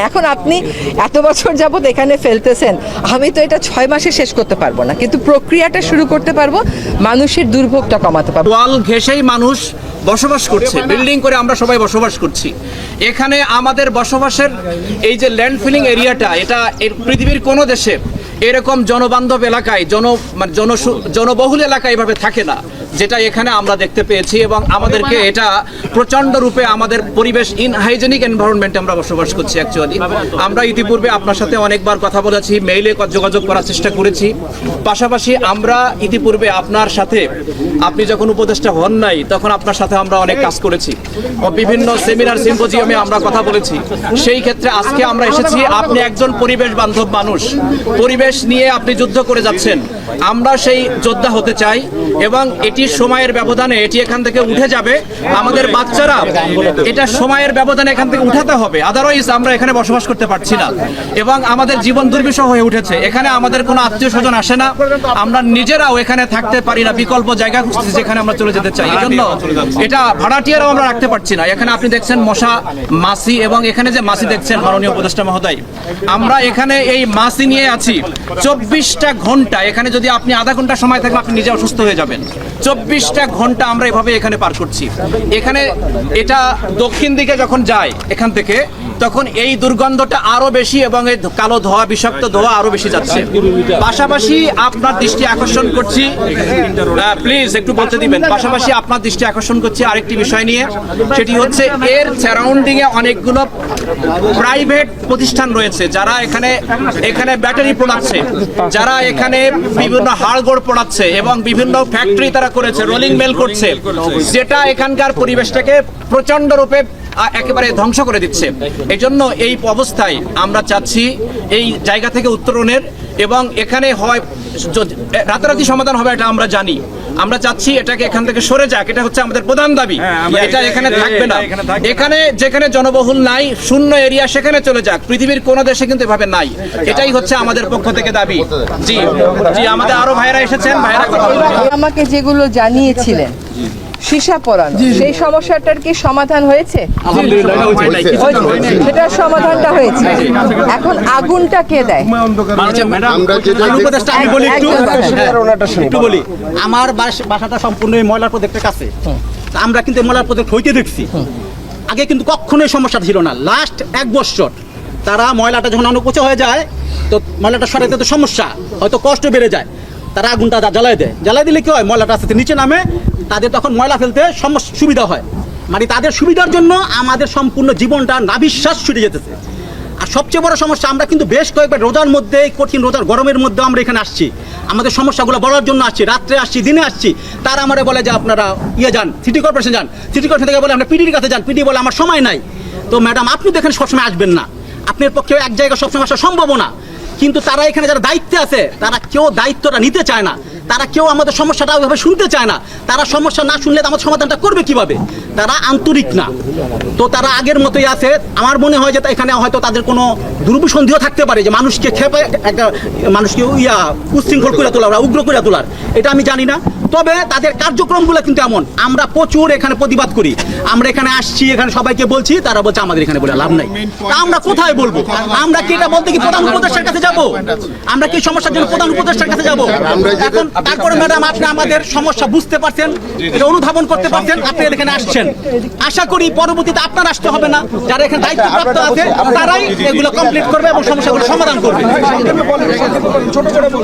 এখন আপনি এত বছর যাবত এখানে ফেলতেছেন, আমি তো এটা ছয় মাসে শেষ করতে পারব না, কিন্তু প্রক্রিয়াটা শুরু করতে পারব, মানুষের দুর্ভোগটা কমাতে পারব। ওয়াল ঘেঁষেই মানুষ বসবাস করছে, বিল্ডিং করে আমরা সবাই বসবাস করছি। এখানে আমাদের বসবাসের এই যে ল্যান্ড ফিলিং এরিয়াটা, এটা পৃথিবীর কোনো দেশে এরকম জনবান্ধব এলাকায়, জন মানে জনসু- জনবহুল এলাকায় এভাবে থাকে না। যেটা এখানে আমরা দেখতে পেয়েছি এবং আমাদেরকে এটা প্রচণ্ড রূপে আমাদের পরিবেশ ইনহাইজেনিক এনভায়রনমেন্টে আমরা বসবাস করছি অ্যাকচুয়ালি আমরা ইতিপূর্বে আপনার সাথে অনেকবার কথা বলেছি মেইলে যোগাযোগ করার চেষ্টা করেছি। পাশাপাশি আমরা ইতিপূর্বে আপনার সাথে, আপনি যখন উপদেষ্টা হন নাই, তখন আপনার সাথে আমরা অনেক কাজ করেছি। বিভিন্ন সেমিনার সিম্পোজিয়ামে আমরা কথা বলেছি। সেই ক্ষেত্রে আজকে আমরা এসেছি, আপনি একজন পরিবেশ বান্ধব মানুষ। পরিবেশ নিয়ে আপনি যুদ্ধ করে যাচ্ছেন। আমরা সেই যোদ্ধা হতে চাই এবং এটি সময়ের ব্যবধানে এটি এখান থেকে উঠে যাবে। আমাদের বাচ্চারা এটা সময়ের ব্যবধানে এখান থেকে উঠাতে হবে। আদারওয়াইজ আমরা এখানে বসবাস করতে পারছি না। এবং আমাদের জীবন দুর্বিষহ হয়ে উঠেছে। এখানে আমাদের কোনো আত্মীয় স্বজন আসে না। আমরা নিজেরাও এখানে থাকতে পারি না। বিকল্প জায়গা খুঁজছি যেখানে আমরা চলে যেতে চাই। এই জন্য এটা ভাড়াটিয়ারাও আমরা রাখতে পারছি না। এখানে আপনি দেখছেন মশা মাসি এবং এখানে যে মাসি দেখছেন মাননীয় উপদেষ্টা মহোদয়, আমরা এখানে এই মাসি নিয়ে আছি। চব্বিশটা ঘণ্টা এখানে যদি আপনি আধা ঘণ্টা সময় থাকলে আপনি নিজে অসুস্থ হয়ে যাবেন। চব্বিশটা ঘণ্টা আমরা এভাবে এখানে পার করছি। এখানে এটা দক্ষিণ দিকে যখন যায়, এখান থেকে, তখন এই দুর্গন্ধটা আরও বেশি এবং এই কালো ধোয়া, বিষাক্ত ধোয়া আরও বেশি যাচ্ছে। পাশাপাশি আপনার দৃষ্টি আকর্ষণ করছি। প্লিজ একটু বলতে দিবেন। পাশাপাশি আপনার দৃষ্টি আকর্ষণ করছি আরেকটি বিষয় নিয়ে। সেটি হচ্ছে এর সারাউন্ডিং এ অনেকগুলো প্রাইভেট প্রতিষ্ঠান রয়েছে। যারা এখানে এখানে ব্যাটারি পোড়াচ্ছে যারা এখানে বিভিন্ন হাড়গোড় পড়াচ্ছে এবং বিভিন্ন ফ্যাক্টরি তারা করেছে রোলিং মেল করছে। যেটা এখানকার পরিবেশটাকে প্রচণ্ড রূপে একেবারে ধ্বংস করে দিচ্ছে। এই জন্য এই অবস্থায় আমরা চাচ্ছি এই জায়গা থেকে উত্তরণের এবং এখানে হয় রাতারাতি সমাধান হবে এটা আমরা জানি। আমরা চাচ্ছি এটাকে এখান থেকে সরে যাক এটা হচ্ছে আমাদের প্রধান দাবি। এটা এখানে থাকবে না। এখানে যেখানে জনবহুল নাই শূন্য এরিয়া সেখানে চলে যাক। পৃথিবীর কোন দেশে কিন্তু এভাবে নাই। এটাই হচ্ছে আমাদের পক্ষ থেকে দাবি। জি জি আমাদের আরও ভাইরা এসেছেন ভাইরা আমাকে যেগুলো জানিয়েছিলেন সীসা পরানো। সেই সমস্যাটার কি সমাধান হয়েছে? হয়েছে। সেটার সমাধানটা হয়েছে। এখন আগুনটা কে দেয়? আমরা। হ্যাঁ, আমার বাসাটা সম্পূর্ণ ময়লার প্রজেক্টের কাছে। আমরা কিন্তু ময়লার প্রজেক্ট হইতে দেখছি। আগে কিন্তু কখনোই সমস্যা ছিল না। লাস্ট এক বছর তারা ময়লাটা যখন অনেক উঁচু হয়ে যায় তো ময়লাটা সরাইতে তো সমস্যা। হয়তো কষ্ট বেড়ে যায়। তারা আগুনটা যা- জ্বালায় দেয়। জ্বালাই দিলে কি হয়? ময়লাটা আস্তে নিচে নামে তাদের তখন ময়লা ফেলতে সুবিধা হয়। মানে তাদের সুবিধার জন্য আমাদের সম্পূর্ণ জীবনটা নাবিশ্বাস ছুটে যেতেছে। আর সবচেয়ে বড় সমস্যা, আমরা কিন্তু বেশ কয়েকবার রোজার মধ্যে, কঠিন রোজার গরমের মধ্যে আমরা এখানে আসছি। আমাদের সমস্যাগুলো বলার জন্য আসছি, রাত্রে আসছি, দিনে আসছি। তারা আমারে বলে যে, আপনারা ইয়ে যান, সিটি কর্পোরেশন যান। সিটি কর্পোরেশন থেকে বলে, আমরা পিডির কাছে যান। পিডি বলে, আমার সময় নাই। তো ম্যাডাম, আপনি তো এখানে সবসময় আসবেন না। আপনার পক্ষে এক জায়গায় সবসময় আসা সম্ভব না। কিন্তু তারা এখানে যারা দায়িত্বে আছে, তারা কেউ দায়িত্বটা নিতে চায় না। তারা কেউ আমাদের সমস্যাটা ওইভাবে শুনতে চায় না। তারা সমস্যা না শুনলে আমাদের সমাধানটা করবে কীভাবে? তারা আন্তরিক না। তো তারা আগের মতোই আছে। আমার মনে হয় যে এখানে হয়তো তাদের কোনো দুর্বিসন্ধিও থাকতে পারে যে মানুষকে খেপে একটা মানুষকে ইয়া উচ্ছৃঙ্খল করে তোলা ওরা উগ্র করে তোলার। এটা আমি জানি না। তবে তাদের কার্যক্রমগুলো কিন্তু এমন। আমরা প্রচুর এখানে প্রতিবাদ করি। আমরা এখানে আসছি এখানে সবাইকে বলছি তারা বলছে আমাদের এখানে বলে লাভ নাই। তা আমরা কোথায় বলব? আমরা কি এটা বলতে কি প্রধান উপদেষ্টার কাছে যাব? আমরা কি সমস্যার জন্য প্রধান উপদেষ্টার কাছে যাব? এখন তারপরে ম্যাডাম আপনি আমাদের সমস্যা বুঝতে পারছেন এটা অনুধাবন করতে পারছেন আপনি এখানে আসছেন। আশা করি পরবর্তীতে আপনার আসতে হবে না। যারা এখানে দায়িত্বপ্রাপ্ত আছে তারাই এগুলো কমপ্লিট করবে এবং সমস্যাগুলো সমাধান করবে।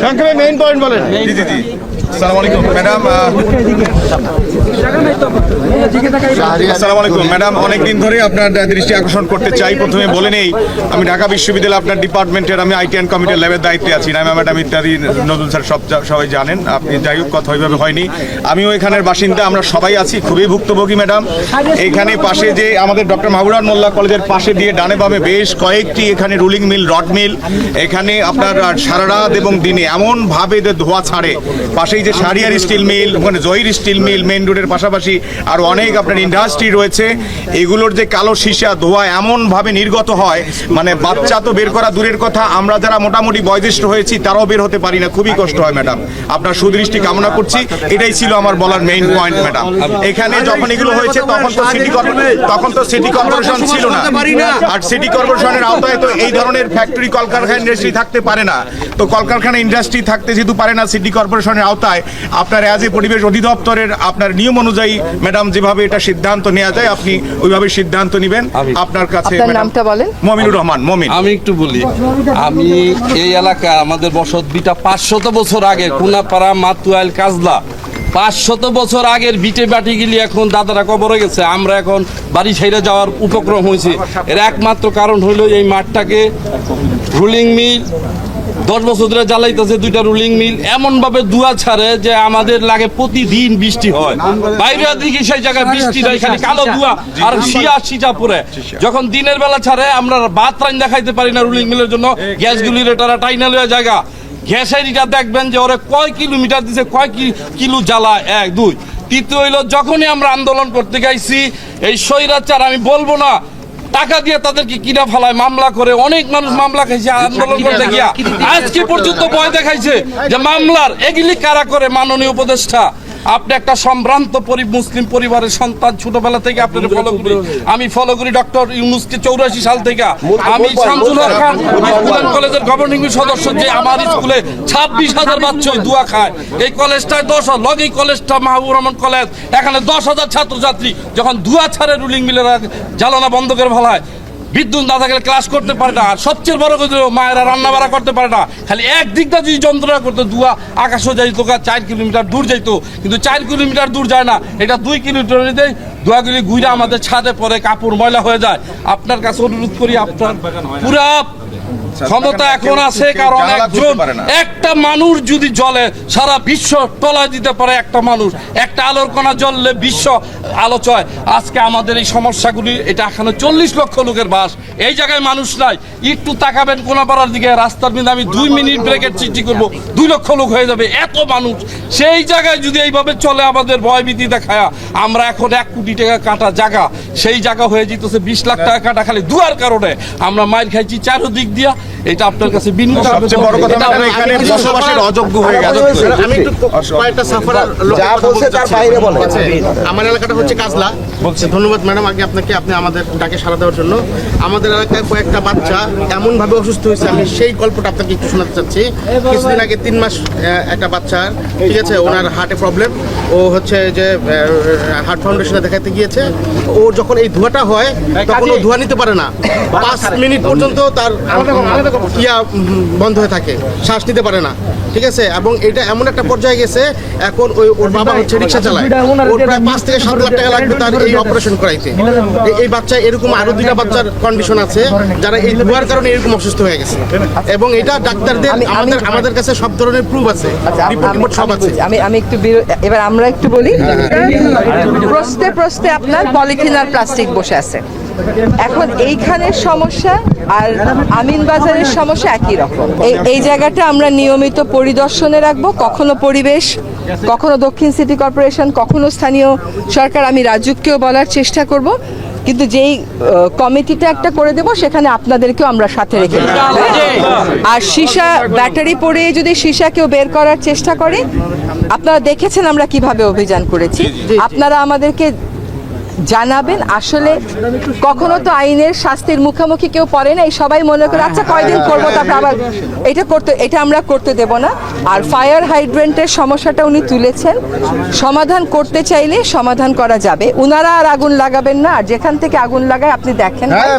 সংক্ষেপে মেইন পয়েন্ট বলেন জি জি জি আসসালামু আলাইকুম ম্যাডাম আসসালামু ম্যাডাম, অনেকদিন ধরে আপনার দৃষ্টি আকর্ষণ করতে চাই। প্রথমে বলে নেই, আমি ঢাকা বিশ্ববিদ্যালয় আপনার ডিপার্টমেন্টের, আমি আইটি অ্যান্ড কমিটির ল্যাবের দায়িত্বে আছি। নাইমা ম্যাডাম, ইত্যাদি, নজরুল স্যার, সব সবাই জানেন। আপনি যাই হোক, কথা ওইভাবে হয়নি। আমিও এখানের বাসিন্দা, আমরা সবাই আছি, খুবই ভুক্তভোগী, ম্যাডাম। এইখানে পাশে যে আমাদের ডক্টর মাহবুরান মোল্লা কলেজের পাশে দিয়ে ডানে বামে বেশ কয়েকটি এখানে রুলিং মিল, রড মিল। এখানে আপনার সারা রাত এবং দিনে এমনভাবে যে ধোঁয়া ছাড়ে। পাশেই যে সারিয়ার স্টিল মিল, ওখানে জহির স্টিল মিল, মেইন রোডের পাশাপাশি আর অনেক আপনার ইন্ডাস্ট্রি রয়েছে। এগুলোর যে কালো সীসা, ধোয়া এমনভাবে নির্গত হয় মানে বাচ্চা তো বের করা দূরের কথা, আমরা যারা মোটামুটি বয়োজ্যেষ্ঠ হয়েছি তারাও বের হতে পারি না, খুবই কষ্ট হয় ম্যাডাম আপনার সুদৃষ্টি কামনা করছি, এটাই ছিল আমার বলার মেইন পয়েন্ট ম্যাডাম এখানে যখন এগুলো হয়েছে, তখন তো সিটি তখন তো সিটি কর্পোরেশন ছিল না। আর সিটি কর্পোরেশনের আওতায় তো এই ধরনের ফ্যাক্টরি কলকারখানা ইন্ডাস্ট্রি থাকতে পারে না। তো কলকারখানা ইন্ডাস্ট্রি থাকতে যেহেতু পারে না সিটি কর্পোরেশনের আওতায়, আপনার অ্যাজ এ পরিবেশ অধিদপ্তরের আপনার নিয়ম অনুযায়ী ম্যাডাম যেভাবে এটা সিদ্ধান্ত নেওয়া যায় আপনি ওইভাবে সিদ্ধান্ত নেবেন। আপনার কাছে আপনার নামটা বলেন। মমিনুর রহমান মমিন। আমি একটু বলি আমি এই এলাকায় আমাদের বসত বিটা পাঁচশত বছর আগে কুনাপাড়া মাতুয়াইল কাজলা। পাঁচশত বছর আগের বিটে বাটি গিলি এখন দাদারা কবরে গেছে আমরা এখন বাড়ি ছেড়ে যাওয়ার উপক্রম হয়েছে। এর একমাত্র কারণ হইল এই মাঠটাকে রুলিং মিল দশ বছর ধরে জ্বালাইতেছে দুইটা রুলিং মিল এমন ভাবে দুয়া ছাড়ে যে আমাদের লাগে প্রতিদিন বৃষ্টি হয়। বাইরে দিকে সেই জায়গায় বৃষ্টি নাই, খালি কালো দুয়া আর শিয়া সিজা পরে যখন দিনের বেলা ছাড়ে, আমরা বাত রাইন দেখাইতে পারি না রুলিং মিলের জন্য। গ্যাসগুলি রেটারা টাইনা লইয়া জায়গা। গ্যাসের এটা দেখবেন যে ওরা কয় কিলোমিটার দিছে, কয় কিলো জ্বালা? এক, দুই। তৃতীয় হইল, যখনই আমরা আন্দোলন করতে গাইছি এই স্বৈরাচার, আমি বলব না টাকা দিয়ে তাদেরকে কিনা ফেলায় মামলা করে অনেক মানুষ মামলা খাইছে আন্দোলন করতে গিয়া। আজকে পর্যন্ত ভয় দেখাইছে যে মামলার এগুলি কারা করে মাননীয় উপদেষ্টা? আপনি একটা সম্ভ্রান্ত মুসলিম পরিবারের সন্তান ছোটবেলা থেকে আপনার ফলো করি। আমি ফলো করি ডক্টর ইউনুসকে চৌরাশি সাল থেকে। আমি শামসুল হক খান স্কুল কলেজের গভর্নিং সদস্য যে আমার স্কুলে ছাব্বিশ হাজার বাচ্চা দুয়া খায়। এই কলেজটায় দশ হাজার লগ এই কলেজটা মাহবুব রহমান কলেজ। এখানে দশ হাজার ছাত্রছাত্রী যখন দুয়া ছাড়ে রুলিং মিলের জ্বালানা বন্ধ করে ফেলায় বিদ্যুৎ না থাকলে ক্লাস করতে পারে না। আর সবচেয়ে বড় কথা মায়েরা রান্না বাড়া করতে পারে না। খালি এক দিকটা যদি যন্ত্রণা করতো দুয়া আকাশও যাইতো তো চার কিলোমিটার দূর যাইতো। কিন্তু চার কিলোমিটার দূর যায় না এটা দুই কিলোমিটার নিতে দুয়াগুলি গুইরা আমাদের ছাদে পরে কাপড় ময়লা হয়ে যায়। আপনার কাছে অনুরোধ করি আপনার পুরা ক্ষমতা এখন আছে কারণ একজন একটা মানুষ যদি জলে সারা বিশ্ব তলায় দিতে পারে একটা মানুষ। একটা আলোর কণা জ্বললে বিশ্ব আলোচয় আজকে আমাদের এই সমস্যাগুলি এটা এখানে চল্লিশ লক্ষ লোকের বাস। এই জায়গায় মানুষ নাই। একটু তাকাবেন কোনাপাড়ার দিকে রাস্তার মধ্যে আমি দুই মিনিট ব্রেকের চিঠি করব। দুই লক্ষ লোক হয়ে যাবে এত মানুষ। সেই জায়গায় যদি এইভাবে চলে আমাদের ভয়ভীতি দেখায় আমরা এখন এক কোটি টাকা কাটা জায়গা। সেই জায়গা হয়ে যেতেছে বিশ লাখ টাকা কাটা খালি দুয়ার কারণে। আমরা মাইর খাইছি চারোদিক দিয়া এটা আপনার কাছে বিনম্র সবচেয়ে বড় কথা এটা এখানে বসবাসের অযোগ্য হয়ে গেছে। আমি একটু কয়েকটা সাফারার লোকের কথা বলতে চাচ্ছি। ঠিক আছে? আমার এলাকাটা হচ্ছে কাজলা। ধন্যবাদ ম্যাডাম আগে আপনাকে আপনি আমাদের ডাকে সাড়া দেওয়ার জন্য। আমাদের এলাকায় কয়েকটা বাচ্চা এমন ভাবে অসুস্থ হয়েছে আমি সেই গল্পটা আপনাকে একটু শোনাতে চাচ্ছি। কিছুদিন আগে তিন মাস একটা বাচ্চা ঠিক আছে ওনার হার্টে প্রবলেম। ও হচ্ছে যে হার্ট ফাউন্ডেশনে দেখাতে গিয়েছে। ও যখন এই ধোঁয়াটা হয় তখন ও ধোঁয়া নিতে পারে না। পাঁচ মিনিট পর্যন্ত তার ইয়া বন্ধ হয়ে থাকে শ্বাস নিতে পারে না ঠিক আছে? এবং এটা এমন একটা পর্যায়ে গেছে এখন ওই ওর বাবা হচ্ছে রিক্সা চালায়। ওর প্রায় পাঁচ থেকে সাত লাখ টাকা লাগবে তার এই অপারেশন করাইতে। এই- বাচ্চা এরকম আরও দুইটা বাচ্চার কন্ডিশন আছে যারা এই ধোয়ার কারণে এরকম অসুস্থ হয়ে গেছে। এবং এটা ডাক্তারদের আমি- আমি- আমাদের আমাদের কাছে সব ধরনের প্রুফ আছে আচ্ছা, রিপোর্ট আমি- টিপোর্ট সব আছে। আমি আমি একটু এবার আমরা একটু বলি প্রস্তে প্রস্তে আপনার পলিথিন আর প্লাস্টিক বসে আছে। এখন এইখানের সমস্যা আর আমিন বাজারের সমস্যা একই রকম। এই জায়গাটা আমরা নিয়মিত পরিদর্শনে রাখব। কখনো পরিবেশ কখনো দক্ষিণ সিটি কর্পোরেশন কখনো স্থানীয় সরকার আমি রাজুককেও বলার চেষ্টা করব। কিন্তু যেই কমিটিটা একটা করে দেব সেখানে আপনাদেরকেও আমরা সাথে রেখে আর সীসা ব্যাটারি পড়ে যদি সীসা কেউ বের করার চেষ্টা করে আপনারা দেখেছেন আমরা কীভাবে অভিযান করেছি। আপনারা আমাদেরকে জানাবেন। আসলে কখনো তো আইনের শাস্তির মুখোমুখি কেউ পড়ে না এই সবাই মনে করে আচ্ছা কয়দিন করব তারপর আবার এটা করতে এটা আমরা করতে দেব না। আর ফায়ার হাইড্রেন্টের সমস্যাটা উনি তুলেছেন। সমাধান করতে চাইলে সমাধান করা যাবে। উনারা আর আগুন লাগাবেন না। আর যেখান থেকে আগুন লাগায় আপনি দেখেন। হ্যাঁ,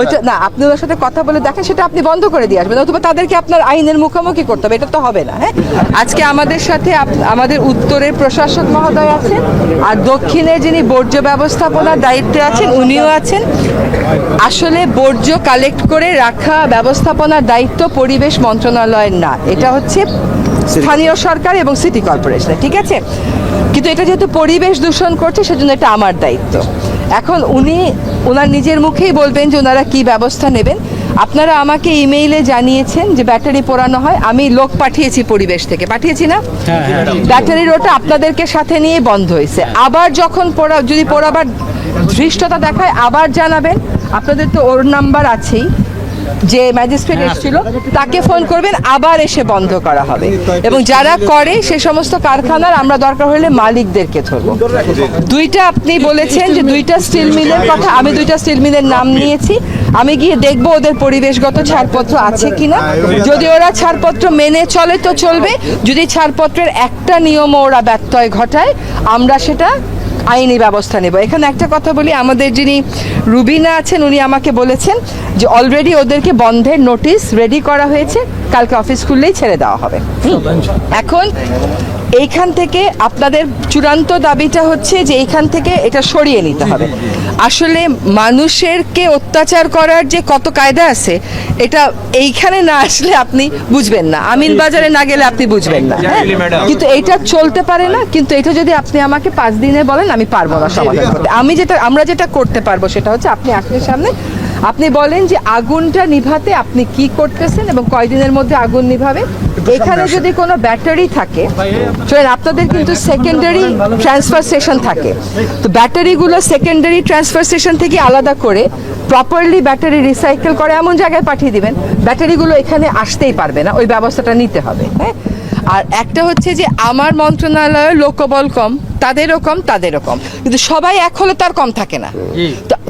ওইটা না আপনি ওনার সাথে কথা বলে দেখেন সেটা আপনি বন্ধ করে দিয়ে আসবেন। অথবা তাদেরকে আপনার আইনের মুখোমুখি করতে হবে। এটা তো হবে না হ্যাঁ? আজকে আমাদের সাথে আমাদের উত্তরের প্রশাসক মহোদয় আছেন। আর দক্ষিণে যিনি বর্জ্য ব্যবস্থাপনার দায়িত্বে আছেন, উনিও আছেন। আসলে বর্জ্য কালেক্ট করে রাখা ব্যবস্থাপনার দায়িত্ব পরিবেশ মন্ত্রণালয়ের না। এটা হচ্ছে স্থানীয় সরকার এবং সিটি কর্পোরেশনের ঠিক আছে? কিন্তু এটা যেহেতু পরিবেশ দূষণ করছে, সেজন্য এটা আমার দায়িত্ব। এখন উনি ওনার নিজের মুখেই বলবেন যে ওনারা কি ব্যবস্থা নেবেন। আপনারা আমাকে ইমেইলে জানিয়েছেন যে ব্যাটারি পোড়ানো হয় আমি লোক পাঠিয়েছি পরিবেশ থেকে। পাঠিয়েছি না? ব্যাটারির ওটা আপনাদেরকে সাথে নিয়ে বন্ধ হয়েছে। আবার যখন পোড়া যদি পোড়াবার ধৃষ্টতা দেখায় আবার জানাবেন। আপনাদের তো ওর নাম্বার আছেই যে ম্যাজিস্ট্রেট এসেছিল তাকে ফোন করবেন আবার এসে বন্ধ করা হবে। এবং যারা করে সে সমস্ত কারখানার আমরা দরকার হলে মালিকদেরকে ধরবো। দুইটা আপনি বলেছেন যে দুইটা স্টিল মিলের কথা আমি দুইটা স্টিল মিলের নাম নিয়েছি। আমি গিয়ে দেখব ওদের পরিবেশগত ছাড়পত্র আছে কিনা। যদি ওরা ছাড়পত্র মেনে চলে তো চলবে যদি ছাড়পত্রের একটা নিয়মও ওরা ব্যত্যয় ঘটায় আমরা সেটা আইনি ব্যবস্থা নেব। এখানে একটা কথা বলি আমাদের যিনি রুবিনা আছেন উনি আমাকে বলেছেন যে অলরেডি ওদেরকে বন্ধের নোটিশ রেডি করা হয়েছে কালকে অফিস খুললেই ছেড়ে দেওয়া হবে। এখন এইখান থেকে আপনাদের চূড়ান্ত দাবিটা হচ্ছে যে এইখান থেকে এটা সরিয়ে নিতে হবে। আসলে মানুষেরকে অত্যাচার করার যে কত কায়দা আছে এটা এইখানে না আসলে আপনি বুঝবেন না। আমিন বাজারে না গেলে আপনি বুঝবেন না। হ্যাঁ? কিন্তু এটা চলতে পারে না কিন্তু এটা যদি আপনি আমাকে পাঁচ দিনে বলেন আমি পারব না সমাধান করতে। আমি যেটা আমরা যেটা করতে পারব সেটা হচ্ছে আপনি আপনার সামনে আপনি বলেন যে আগুনটা নিভাতে আপনি কি করতেছেন এবং কয়দিনের মধ্যে আগুন নিভাবে? এখানে যদি কোনো ব্যাটারি থাকে শোনেন আপনাদের কিন্তু সেকেন্ডারি ট্রান্সফার স্টেশন থাকে। তো ব্যাটারিগুলো সেকেন্ডারি ট্রান্সফার স্টেশন থেকে আলাদা করে প্রপারলি ব্যাটারি রিসাইকেল করে এমন জায়গায় পাঠিয়ে দিবেন। ব্যাটারিগুলো এখানে আসতেই পারবে না ওই ব্যবস্থাটা নিতে হবে হ্যাঁ? আর একটা হচ্ছে যে আমার মন্ত্রণালয়ের লোকবল কম তাদেরও কম তাদেরও কম। কিন্তু সবাই এক হলে তার কম থাকে না।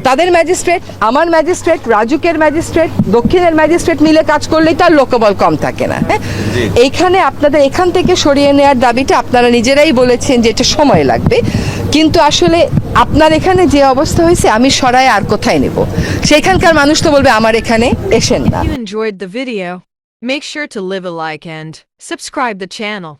তাদের ম্যাজিস্ট্রেট আমার ম্যাজিস্ট্রেট রাজুকের ম্যাজিস্ট্রেট দক্ষিণের ম্যাজিস্ট্রেট মিলে কাজ করলেই তার লোকবল কম থাকে না হ্যাঁ? এইখানে আপনাদের এখান থেকে সরিয়ে নেওয়ার দাবিটা আপনারা নিজেরাই বলেছেন যে এটা সময় লাগবে। কিন্তু আসলে আপনার এখানে যে অবস্থা হয়েছে আমি সরাই আর কোথায় নেব? সেখানকার মানুষ তো বলবে আমার এখানে এসেন না। Make sure to leave a like and subscribe the channel.